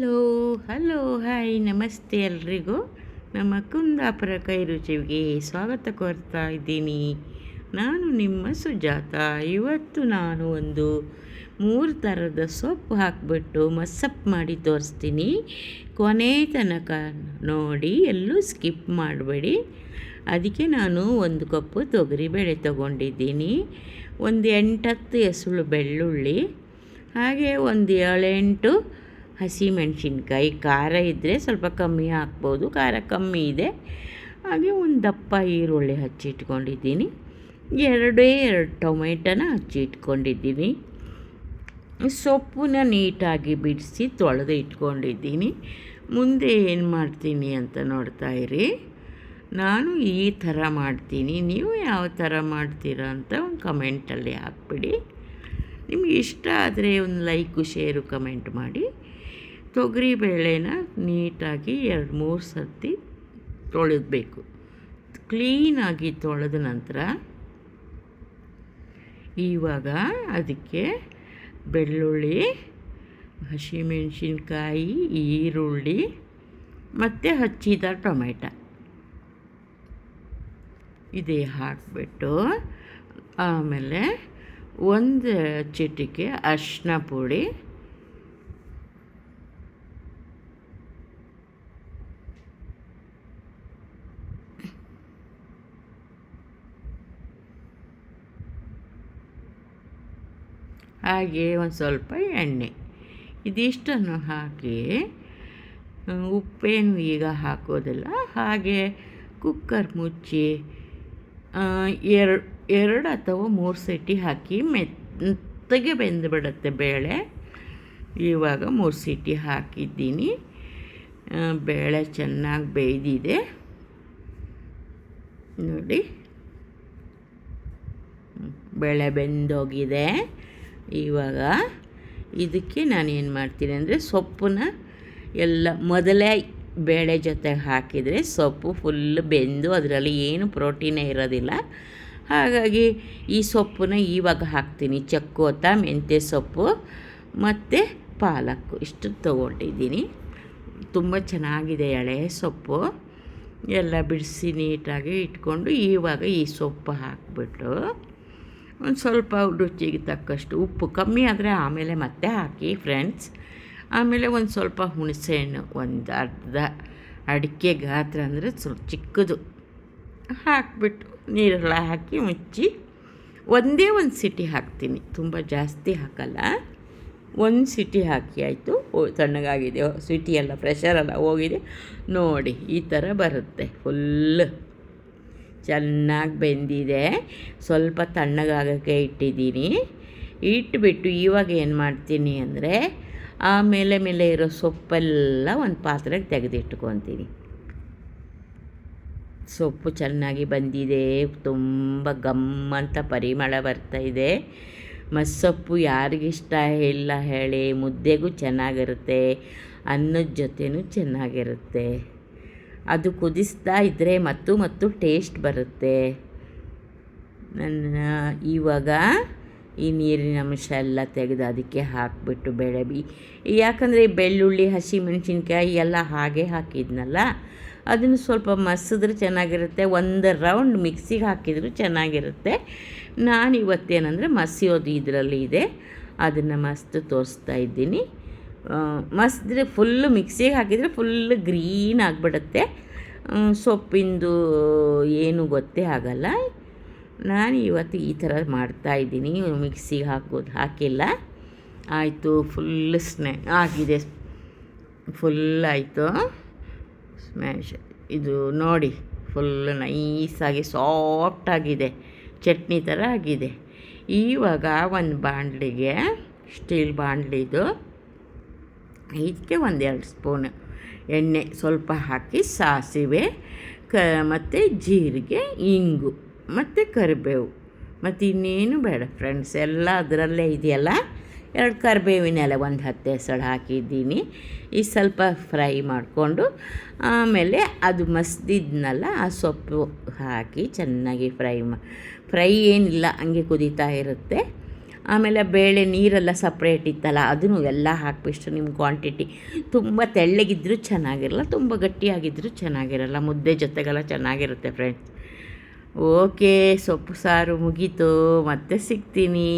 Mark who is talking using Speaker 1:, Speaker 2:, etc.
Speaker 1: Hello hello, hi, ನಮಸ್ತೆ ಎಲ್ರಿಗೂ. ನಮ್ಮ ಕುಂದಾಪುರ ಕೈ ರುಚಿಗೆ ಸ್ವಾಗತ ಕೋರ್ತಾ ಇದ್ದೀನಿ. ನಾನು ನಿಮ್ಮ ಸುಜಾತ. ಇವತ್ತು ನಾನು ಒಂದು ಮೂರು ಥರದ ಸೊಪ್ಪು ಹಾಕಿಬಿಟ್ಟು ಮಸ್ಸಪ್ ಮಾಡಿ ತೋರಿಸ್ತೀನಿ. ಕೊನೆ ತನಕ ನೋಡಿ, ಎಲ್ಲೂ ಸ್ಕಿಪ್ ಮಾಡಬೇಡಿ. ಅದಕ್ಕೆ ನಾನು ಒಂದು ಕಪ್ಪು ತೊಗರಿಬೇಳೆ ತೊಗೊಂಡಿದ್ದೀನಿ. ಒಂದು ಎಂಟತ್ತು ಎಸಳು ಬೆಳ್ಳುಳ್ಳಿ, ಹಾಗೆ ಒಂದು ಏಳೆಂಟು ಹಸಿಮೆಣಸಿನ್ಕಾಯಿ ಖಾರ ಇದ್ದರೆ ಸ್ವಲ್ಪ ಕಮ್ಮಿ ಹಾಕ್ಬೋದು, ಖಾರ ಕಮ್ಮಿ ಇದೆ. ಹಾಗೆ ಒಂದು ದಪ್ಪ ಈರುಳ್ಳಿ ಹಚ್ಚಿಟ್ಕೊಂಡಿದ್ದೀನಿ ಎರಡೇ ಎರಡು ಟೊಮೆಟೊನ ಹಚ್ಚಿಟ್ಕೊಂಡಿದ್ದೀನಿ ಸೊಪ್ಪನ್ನ ನೀಟಾಗಿ ಬಿಡಿಸಿ ತೊಳೆದು ಇಟ್ಕೊಂಡಿದ್ದೀನಿ. ಮುಂದೆ ಏನು ಮಾಡ್ತೀನಿ ಅಂತ ನೋಡ್ತಾ ಇರಿ. ನಾನು ಈ ಥರ ಮಾಡ್ತೀನಿ. ನೀವು ಯಾವ ಥರ ಮಾಡ್ತೀರಾ ಅಂತ ಒಂದು ಕಮೆಂಟಲ್ಲಿ ಹಾಕ್ಬಿಡಿ. ನಿಮಗೆ ಇಷ್ಟ ಆದರೆ ಒಂದು ಲೈಕು, ಶೇರು, ಕಮೆಂಟ್ ಮಾಡಿ. ತೊಗರಿ ಬೇಳೆನ ನೀಟಾಗಿ ಎರಡು ಮೂರು ಸರ್ತಿ ತೊಳೆದಬೇಕು. ಕ್ಲೀನಾಗಿ ತೊಳೆದ ನಂತರ ಇವಾಗ ಅದಕ್ಕೆ ಬೆಳ್ಳುಳ್ಳಿ, ಹಸಿಮೆಣಸಿನ್ಕಾಯಿ, ಈರುಳ್ಳಿ ಮತ್ತು ಹಚ್ಚಿದ ಟೊಮೆಟೊ. ಇದೇ ಹಾಕಿಬಿಟ್ಟು ಆಮೇಲೆ ಒಂದು ಚಿಟಿಕೆ ಅರಿಶಿನ ಪುಡಿ ಹಾಗೆ ಒಂದು ಸ್ವಲ್ಪ ಎಣ್ಣೆ. ಇದಿಷ್ಟನ್ನು ಹಾಕಿ ಉಪ್ಪೇನು ಈಗ ಹಾಕೋದಿಲ್ಲ. ಹಾಗೆ ಕುಕ್ಕರ್ ಮುಚ್ಚಿ ಎರಡು ಎರಡು ಅಥವಾ ಮೂರು ಸೆಟಿ ಹಾಕಿ ಮೆತ್ತಗೆ ಬೆಂದುಬಿಡುತ್ತೆ ಬೇಳೆ. ಇವಾಗ ಮೂರು ಸೀಟಿ ಹಾಕಿದ್ದೀನಿ. ಬೇಳೆ ಚೆನ್ನಾಗಿ ಬೇಯ್ದಿದೆ. ನೋಡಿ. ಬೇಳೆ ಬೆಂದೋಗಿದೆ. ಇವಾಗ ಇದಕ್ಕೆ ನಾನು ಏನು ಮಾಡ್ತೀನಿ ಅಂದರೆ ಸೊಪ್ಪನ್ನ ಎಲ್ಲ ಮೊದಲೇ ಬೇಳೆ ಜೊತೆಗೆ ಹಾಕಿದರೆ ಸೊಪ್ಪು ಫುಲ್ ಬೆಂದು ಅದರಲ್ಲಿ ಏನು ಪ್ರೋಟೀನೇ ಇರೋದಿಲ್ಲ. ಹಾಗಾಗಿ ಈ ಸೊಪ್ಪನ್ನ ಇವಾಗ ಹಾಕ್ತೀನಿ. ಚಕ್ಕೋತ, ಮೆಂತ್ಯ ಸೊಪ್ಪು ಮತ್ತು ಪಾಲಕ್ಕು ಇಷ್ಟು ತೊಗೊಂಡಿದ್ದೀನಿ. ತುಂಬ ಚೆನ್ನಾಗಿದೆ ಎಳೆ ಸೊಪ್ಪು. ಎಲ್ಲ ಬಿಡಿಸಿ ನೀಟಾಗಿ ಇಟ್ಕೊಂಡು ಇವಾಗ ಈ ಸೊಪ್ಪು ಹಾಕಿಬಿಟ್ಟು ಒಂದು ಸ್ವಲ್ಪ ರುಚಿಗೆ ತಕ್ಕಷ್ಟು ಉಪ್ಪು ಕಮ್ಮಿ ಆದರೆ ಆಮೇಲೆ ಮತ್ತೆ ಹಾಕಿ ಫ್ರೆಂಡ್ಸ್ ಆಮೇಲೆ ಒಂದು ಸ್ವಲ್ಪ ಹುಣಸೆಹಣ್ಣು, ಒಂದು ಅರ್ಧ ಅಡಿಕೆ ಗಾತ್ರ ಅಂದರೆ ಸ್ವಲ್ಪ ಚಿಕ್ಕದು. ಹಾಕಿಬಿಟ್ಟು ನೀರೆಲ್ಲ ಹಾಕಿ ಮುಚ್ಚಿ ಒಂದೇ ಒಂದು ಸಿಟಿ ಹಾಕ್ತೀನಿ. ತುಂಬ ಜಾಸ್ತಿ ಹಾಕಲ್ಲ. ಒಂದು ಸಿಟಿ ಹಾಕಿ ಆಯಿತು. ತಣ್ಣಗಾಗಿದೆ. ಸಿಟಿ ಎಲ್ಲ ಪ್ರೆಷರೆಲ್ಲ ಹೋಗಿದೆ. ನೋಡಿ, ಈ ಥರ ಬರುತ್ತೆ. ಫುಲ್ ಚೆನ್ನಾಗಿ ಬೆಂದಿದೆ. ಸ್ವಲ್ಪ ತಣ್ಣಗಾಗೋಕ್ಕೆ ಇಟ್ಟಿದ್ದೀನಿ. ಇಟ್ಬಿಟ್ಟು ಇವಾಗ ಏನು ಮಾಡ್ತೀನಿ ಅಂದರೆ ಆಮೇಲೆ ಮೇಲೆ ಇರೋ ಸೊಪ್ಪೆಲ್ಲ ಒಂದು ಪಾತ್ರೆಗೆ ತೆಗೆದಿಟ್ಕೊತೀನಿ. ಸೊಪ್ಪು ಚೆನ್ನಾಗಿ ಬಂದಿದೆ. ತುಂಬ ಗಮ್ ಅಂತ ಪರಿಮಳ ಬರ್ತಾಯಿದೆ ಮಸ್ಸೊಪ್ಪು ಯಾರಿಗಿಷ್ಟ ಇಲ್ಲ ಹೇಳಿ, ಮುದ್ದೆಗೂ ಚೆನ್ನಾಗಿರುತ್ತೆ, ಅನ್ನದ ಜೊತೆನೂ ಚೆನ್ನಾಗಿರುತ್ತೆ. ಅದು ಕುದಿಸ್ತಾ ಇದ್ದರೆ ಮತ್ತು ಮತ್ತು ಟೇಸ್ಟ್ ಬರುತ್ತೆ. ನನ್ನ ಇವಾಗ ಈ ನೀರಿನ ಅಂಶ ಎಲ್ಲ ತೆಗೆದು ಅದಕ್ಕೆ ಹಾಕಿಬಿಟ್ಟು ಬೇಳೆ ಬಿ ಯಾಕಂದರೆ ಬೆಳ್ಳುಳ್ಳಿ ಹಸಿಮೆಣ್ಸಿನ್ಕಾಯಿ ಎಲ್ಲ ಹಾಗೆ ಹಾಕಿದ್ನಲ್ಲ, ಅದನ್ನು ಸ್ವಲ್ಪ ಮಸಿದ್ರೆ ಚೆನ್ನಾಗಿರುತ್ತೆ, ಒಂದು ರೌಂಡ್ ಮಿಕ್ಸಿಗೆ ಹಾಕಿದರೂ ಚೆನ್ನಾಗಿರುತ್ತೆ. ನಾನು ಇವತ್ತೇನಂದರೆ ಮಸಿಯೋದು ಇದರಲ್ಲಿ ಇದೆ, ಅದನ್ನು ಮಸ್ತು ತೋರಿಸ್ತಾ ಇದ್ದೀನಿ. ಮಸಿದ್ರೆ ಫುಲ್ಲು ಮಿಕ್ಸಿಗೆ ಹಾಕಿದರೆ ಫುಲ್ ಗ್ರೀನ್ ಆಗಿಬಿಡುತ್ತೆ. ಸೊಪ್ಪಿಂದು ಏನು ಗೊತ್ತೇ ಆಗಲ್ಲ. ನಾನು ಇವತ್ತು ಈ ಥರ ಮಾಡ್ತಾಯಿದ್ದೀನಿ ಮಿಕ್ಸಿಗೆ ಹಾಕೋದು ಹಾಕಿಲ್ಲ. ಆಯಿತು ಫುಲ್ ಸ್ನೇ ಆಗಿದೆ. ಫುಲ್ ಆಯಿತು. ಸ್ಮ್ಯಾಶ್ ಇದು ನೋಡಿ ಫುಲ್ ನೈಸಾಗಿ ಸಾಫ್ಟಾಗಿದೆ ಚಟ್ನಿ ಥರ ಆಗಿದೆ. ಇವಾಗ ಒಂದು ಬಾಣಲಿಗೆ ಸ್ಟೀಲ್ ಬಾಣಲಿದು ಇದಕ್ಕೆ ಒಂದೆರಡು ಸ್ಪೂನ್ ಎಣ್ಣೆ ಸ್ವಲ್ಪ ಹಾಕಿ ಸಾಸಿವೆ, ಕ ಮತ್ತು ಜೀರಿಗೆ, ಇಂಗು ಮತ್ತು ಕರಿಬೇವು. ಮತ್ತು ಇನ್ನೇನು ಬೇಡ ಫ್ರೆಂಡ್ಸ್ ಎಲ್ಲ ಅದರಲ್ಲೇ ಇದೆಯಲ್ಲ? ಎರಡು ಕರಿಬೇವಿನೆಲ್ಲ ಒಂದು ಹತ್ತು ಹೆಸಳು ಹಾಕಿದ್ದೀನಿ. ಈ ಸ್ವಲ್ಪ ಫ್ರೈ ಮಾಡಿಕೊಂಡು ಆಮೇಲೆ ಅದು ಮಸ್ದಿದ್ನಲ್ಲ, ಆ ಸೊಪ್ಪು ಹಾಕಿ ಚೆನ್ನಾಗಿ ಫ್ರೈ ಮಾ, ಫ್ರೈ ಏನಿಲ್ಲ, ಹಂಗೆ ಕುದೀತಾ ಇರುತ್ತೆ. ಆಮೇಲೆ ಬೇಳೆ ನೀರೆಲ್ಲ ಸಪ್ರೇಟ್ ಇತ್ತಲ್ಲ, ಅದನ್ನು ಎಲ್ಲ ಹಾಕಿಬಿಟ್ಟು ನಿಮ್ಮ ಕ್ವಾಂಟಿಟಿ ತುಂಬ ತೆಳ್ಳಗಿದ್ದರೂ ಚೆನ್ನಾಗಿರಲ್ಲ, ತುಂಬ ಗಟ್ಟಿಯಾಗಿದ್ದರೂ ಚೆನ್ನಾಗಿರಲ್ಲ, ಮುದ್ದೆ ಜೊತೆಗೆಲ್ಲ ಚೆನ್ನಾಗಿರುತ್ತೆ ಫ್ರೆಂಡ್ಸ್ ಓಕೆ ಸೊಪ್ಪು ಸಾರು ಮುಗೀತು, ಮತ್ತೆ ಸಿಗ್ತೀನಿ.